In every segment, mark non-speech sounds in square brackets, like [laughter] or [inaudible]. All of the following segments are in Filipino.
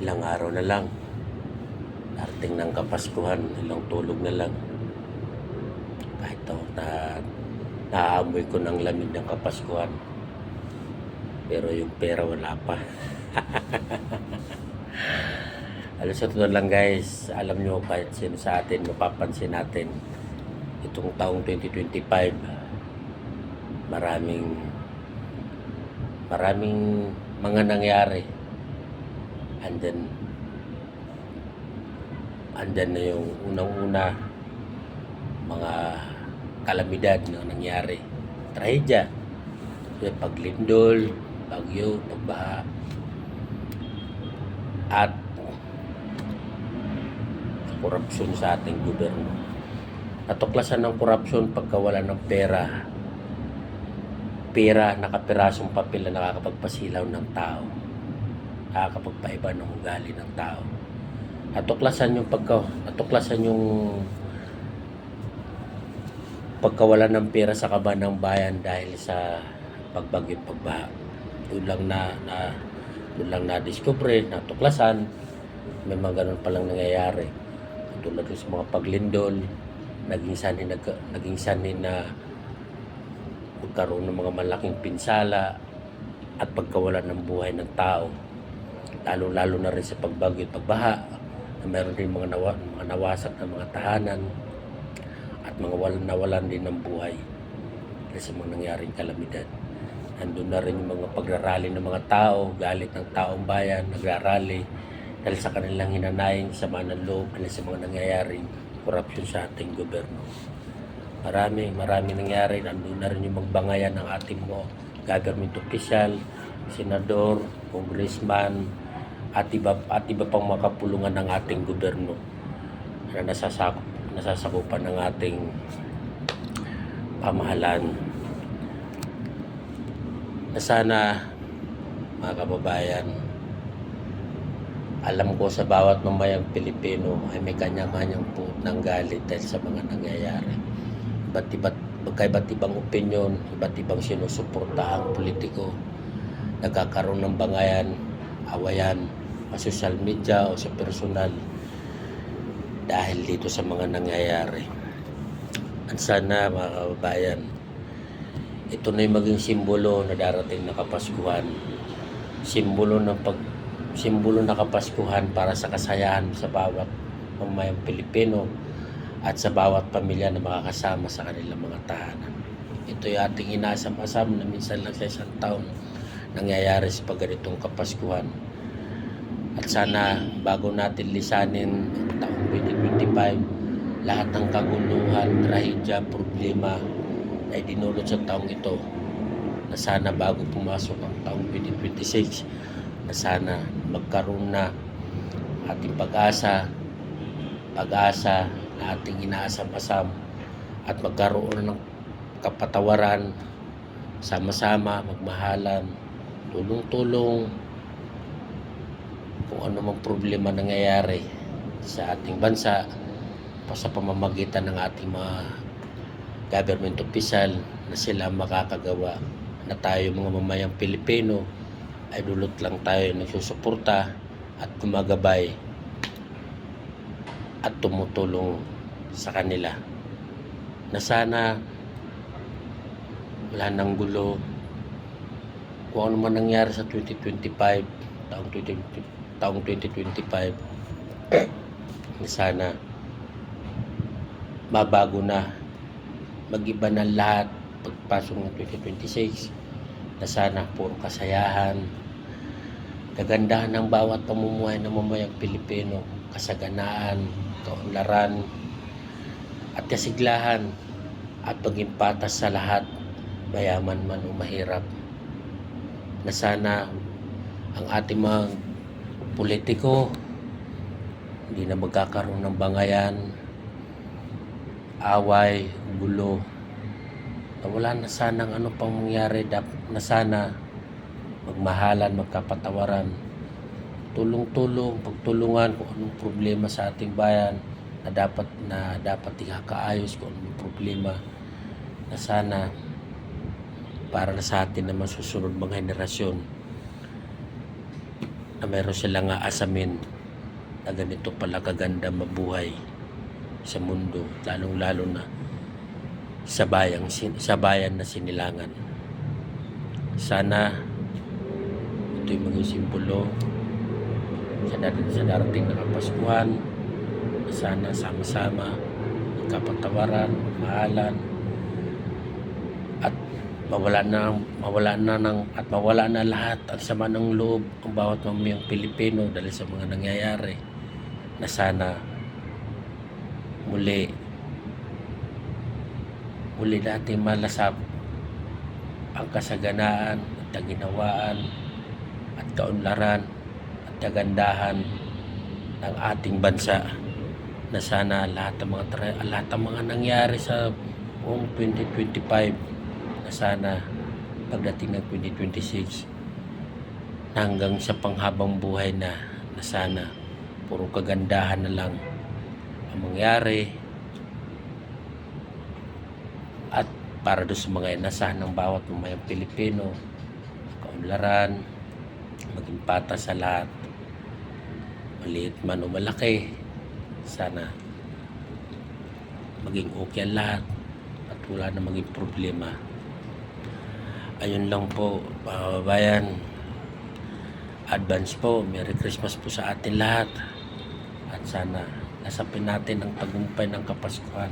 ilang araw na lang. Darating ng Kapaskuhan, ilang tulog na lang. Kahit ako na naaamoy ko ng lamig ng Kapaskuhan. Pero yung pera wala pa. [laughs] Alam sa totoo lang guys, alam nyo kahit sino sa atin, mapapansin natin itong taong 2025 maraming maraming mga nangyari and then andyan na yung unang-una mga kalamidad na nangyari. Trahedya. Yung paglindol bagyo pagbaha. At korupsyon sa ating gobyerno. Natuklasan ng korupsyon pagkawala ng pera. Pera nakapirasong papel na nakakapagpasilaw ng tao nakakapagpaiba ng ugali ng tao. Natuklasan yung pagka natuklasan yung pagkawala ng pera sa kaban ng bayan dahil sa pagbagyo pagbaha. Doon lang na, na doon lang na discover natuklasan. May mga ganun palang nangyayari. Tulad sa mga paglindol naging sanhi nag, naging sanhi na magkaroon ng mga malaking pinsala at pagkawalan ng buhay ng tao lalo-lalo na rin sa pagbagyo at pagbaha na meron din mga, nawa, mga nawasak na mga tahanan at mga walang nawalan din ng buhay dahil sa mga nangyaring kalamidad. Nandun na rin yung mga pagrarally ng mga tao, galit ng taong bayan, nagrarally dahil sa kanilang hinanayin, sama ng loob, dahil sa mga nangyayaring korupsyon sa ating gobyerno. Marami, marami nangyari. Nandun na rin yung magbangayan ng ating mo government official, senador, congressman, at iba, at iba pang makapulungan ng ating gobyerno na nasasakop, nasasakupan ng ating pamahalaan. Na sana, mga kababayan, alam ko sa bawat mamayang Pilipino ay may kanya-kanyang puot ng galit dahil sa mga nangyayari. Iba't iba't magkaiba't ibang opinion, iba't ibang sinusuportahang politiko, nagkakaroon ng bangayan, awayan, sa social media o sa personal dahil dito sa mga nangyayari. At sana mga kababayan, ito na yung maging simbolo na darating na Kapaskuhan. Simbolo ng pag simbolo na Kapaskuhan para sa kasayahan sa bawat mamayang Pilipino at sa bawat pamilya na makakasama sa kanilang mga tahanan. Ito yung ating inasam-asam na minsan lang sa isang taon nangyayari sa pagganitong Kapaskuhan. At sana bago natin lisanin taong 2025, lahat ng kaguluhan, trahedya, problema ay dinulot sa taong ito na sana bago pumasok ang taong 2026 na sana magkaroon na ating pag-asa pag-asa na ating inaasam-asam at magkaroon ng kapatawaran sama-sama, magmahalan tulong-tulong kung ano mang problema nangyayari sa ating bansa sa pamamagitan ng ating mga government official na sila makakagawa na tayo mga mamayang Pilipino ay dulot lang tayo nagsusuporta at gumagabay at tumutulong sa kanila. Na sana wala nang gulo kung ano man nangyari sa 2025 taong 20, taong 2025 na [clears throat] sana mabago na. Magiba na lahat pagpasok ng 2026 na sana puro kasayahan. Kagandahan ng bawat pamumuhay ng mamayang Pilipino kasaganaan, kaunlaran at kasiglahan at paging patas sa lahat mayaman man o mahirap na sana ang ating mga politiko hindi na magkakaroon ng bangayan away, gulo. Na wala na sanang ano pang mangyari. Na sana magmahalan, magkapatawaran. Tulong-tulong, pagtulungan kung anong problema sa ating bayan na dapat na dapat ikakaayos kung anong problema na sana para sa atin naman susunod mga henerasyon na meron silang aasamin na ganito pala kaganda mabuhay sa mundo, lalong-lalo na sa bayang sa bayan na sinilangan. Sana ito'y maging simbolo sa darating, sa darating na Kapaskuhan na sana sama-sama kapatawaran, mahalan at mawala na mawala na ng at mawala na lahat ang sama ng loob ng bawat mamayang Pilipino dahil sa mga nangyayari na sana muli muli natin malasap ang kasaganaan at kaginawaan at kaunlaran at kagandahan ng ating bansa na sana lahat ng mga lahat ng mga nangyari sa buong 2025 na sana pagdating ng 2026 hanggang sa panghabang buhay na na sana puro kagandahan na lang ang mangyari. At para doon sa mga inasahan ng bawat mamayang Pilipino kaunlaran maging patas sa lahat maliit man o malaki sana maging okay ang lahat at wala na maging problema ayun lang po mga kababayan. Advance po Merry Christmas po sa atin lahat. At sana nasapin natin ang tagumpay ng Kapaskuhan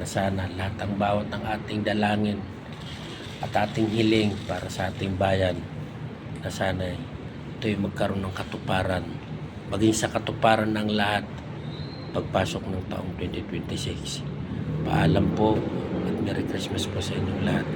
na sana lahat ang bawat ng ating dalangin at ating hiling para sa ating bayan na sana ito'y magkaroon ng katuparan. Maging sa katuparan ng lahat pagpasok ng taong 2026 paalam po at Merry Christmas po sa inyong lahat